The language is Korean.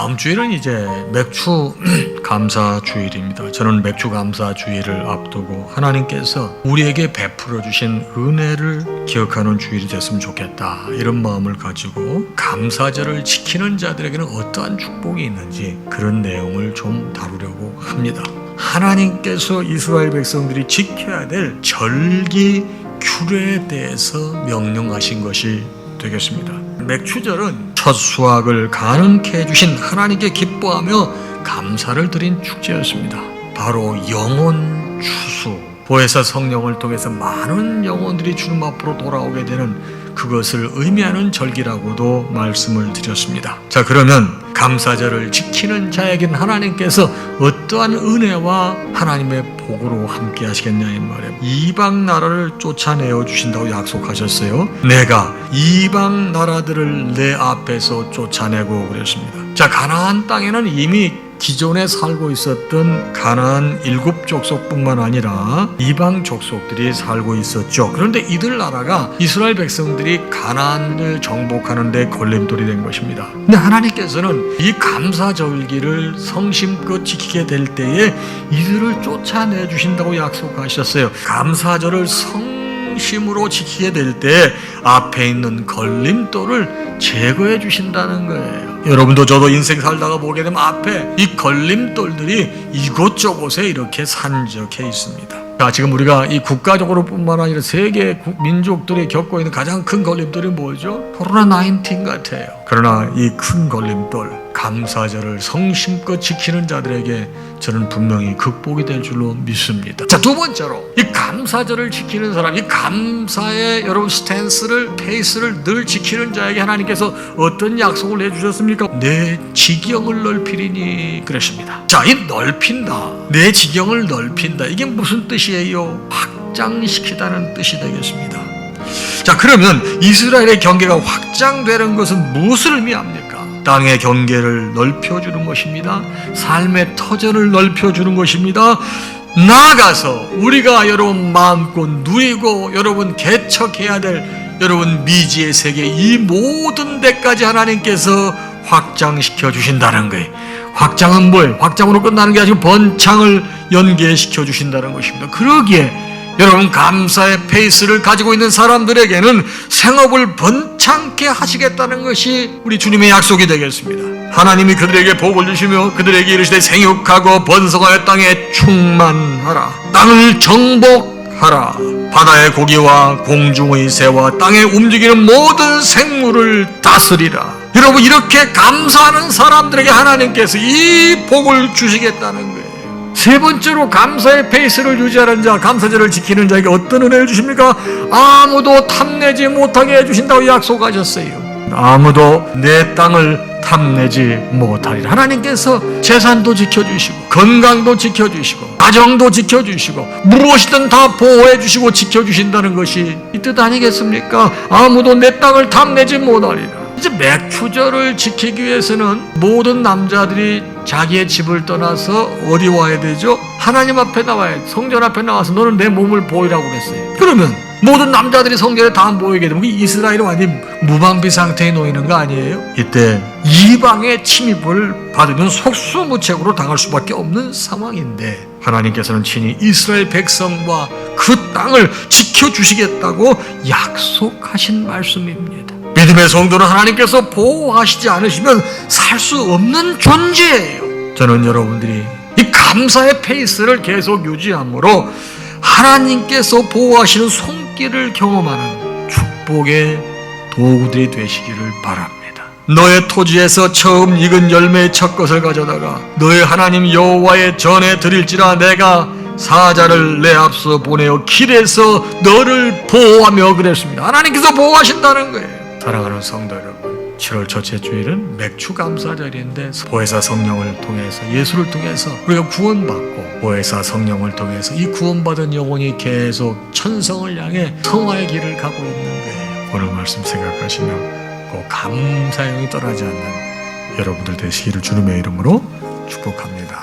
다음 주일은 이제 맥주 감사 주일입니다. 저는 맥주 감사 주일을 앞두고 하나님께서 우리에게 베풀어 주신 은혜를 기억하는 주일이 됐으면 좋겠다. 이런 마음을 가지고 감사절을 지키는 자들에게는 어떠한 축복이 있는지 그런 내용을 좀 다루려고 합니다. 하나님께서 이스라엘 백성들이 지켜야 될 절기 규례에 대해서 명령하신 것이 되겠습니다. 맥추절은 첫 수확을 가능케 해주신 하나님께 기뻐하며 감사를 드린 축제였습니다. 바로 영혼 추수. 보혜사 성령을 통해서 많은 영혼들이 주님 앞으로 돌아오게 되는 그것을 의미하는 절기라고도 말씀을 드렸습니다. 자, 그러면 감사절을 지키는 자에게는 하나님께서 어떠한 은혜와 하나님의 복으로 함께 하시겠냐 이 말이에요. 이방 나라를 쫓아내어 주신다고 약속하셨어요. 내가 이방 나라들을 내 앞에서 쫓아내고 그랬습니다. 자, 가나안 땅에는 이미 기존에 살고 있었던 가나안 일곱 족속뿐만 아니라 이방 족속들이 살고 있었죠. 그런데 이들 나라가 이스라엘 백성들이 가나안을 정복하는데 걸림돌이 된 것입니다. 근데 하나님께서는 이 감사절기를 성심껏 지키게 될 때에 이들을 쫓아내 주신다고 약속하셨어요. 감사절을 성 심으로 지키게 될 때 앞에 있는 걸림돌을 제거해 주신다는 거예요. 여러분도 저도 인생 살다가 보게 되면 앞에 이 걸림돌들이 이곳저곳에 이렇게 산적해 있습니다. 자, 지금 우리가 이 국가적으로뿐만 아니라 세계 국- 민족들이 겪고 있는 가장 큰 걸림돌이 뭐죠? 코로나 19 같아요. 그러나 이 큰 걸림돌, 감사절을 성심껏 지키는 자들에게 저는 분명히 극복이 될 줄로 믿습니다. 자, 두 번째로 이 감사절을 지키는 사람, 이 감사의 여러분 스탠스를, 페이스를 늘 지키는 자에게 하나님께서 어떤 약속을 해 주셨습니까? 내 지경을 넓히리니 그랬습니다. 자, 이 넓힌다. 내 지경을 넓힌다. 이게 무슨 뜻이에요? 확장시키다는 뜻이 되겠습니다. 자, 그러면 이스라엘의 경계가 확장되는 것은 무엇을 의미합니까? 땅의 경계를 넓혀주는 것입니다. 삶의 터전을 넓혀주는 것입니다. 나아가서 우리가 여러분 마음껏 누리고 여러분 개척해야 될 여러분 미지의 세계 이 모든 데까지 하나님께서 확장시켜 주신다는 거예요. 확장은 뭐예요? 확장으로 끝나는 게 아니고 번창을 연계시켜 주신다는 것입니다. 그러기에 여러분 감사의 페이스를 가지고 있는 사람들에게는 생업을 번창케 하시겠다는 것이 우리 주님의 약속이 되겠습니다. 하나님이 그들에게 복을 주시며 그들에게 이르시되 생육하고 번성하여 땅에 충만하라. 땅을 정복하라. 바다의 고기와 공중의 새와 땅에 움직이는 모든 생물을 다스리라. 여러분 이렇게 감사하는 사람들에게 하나님께서 이 복을 주시겠다는 거예요. 세 번째로 감사의 페이스를 유지하는 자, 감사절을 지키는 자에게 어떤 은혜를 주십니까? 아무도 탐내지 못하게 해주신다고 약속하셨어요. 아무도 내 땅을 탐내지 못하리라. 하나님께서 재산도 지켜주시고, 건강도 지켜주시고, 가정도 지켜주시고, 무엇이든 다 보호해주시고 지켜주신다는 것이 이 뜻 아니겠습니까? 아무도 내 땅을 탐내지 못하리라. 이제 맥추절을 지키기 위해서는 모든 남자들이 자기의 집을 떠나서 어디 와야 되죠? 하나님 앞에 나와야 돼. 성전 앞에 나와서 너는 내 몸을 보이라고 그랬어요. 그러면 모든 남자들이 성전에 다 모이게 되면 이스라엘이 완전히 무방비 상태에 놓이는 거 아니에요? 이때 이방의 침입을 받으면 속수무책으로 당할 수밖에 없는 상황인데 하나님께서는 친히 이스라엘 백성과 그 땅을 지켜주시겠다고 약속하신 말씀입니다. 믿음의 성도는 하나님께서 보호하시지 않으시면 살 수 없는 존재예요. 저는 여러분들이 이 감사의 페이스를 계속 유지함으로 하나님께서 보호하시는 손길을 경험하는 축복의 도구들이 되시기를 바랍니다. 너의 토지에서 처음 익은 열매의 첫 것을 가져다가 너의 하나님 여호와의 전에 드릴지라 내가 사자를 내 앞서 보내어 길에서 너를 보호하며 그랬습니다. 하나님께서 보호하신다는 거예요. 사랑하는 성도 여러분, 7월 첫째 주일은 맥주 감사절인데 보혜사 성령을 통해서 예수를 통해서 우리가 구원받고 보혜사 성령을 통해서 이 구원받은 영혼이 계속 천성을 향해 성화의 길을 가고 있는 거예요. 오늘 말씀 생각하시면 꼭 감사의 영이 떠나지 않는 여러분들 되시기를 주님의 이름으로 축복합니다.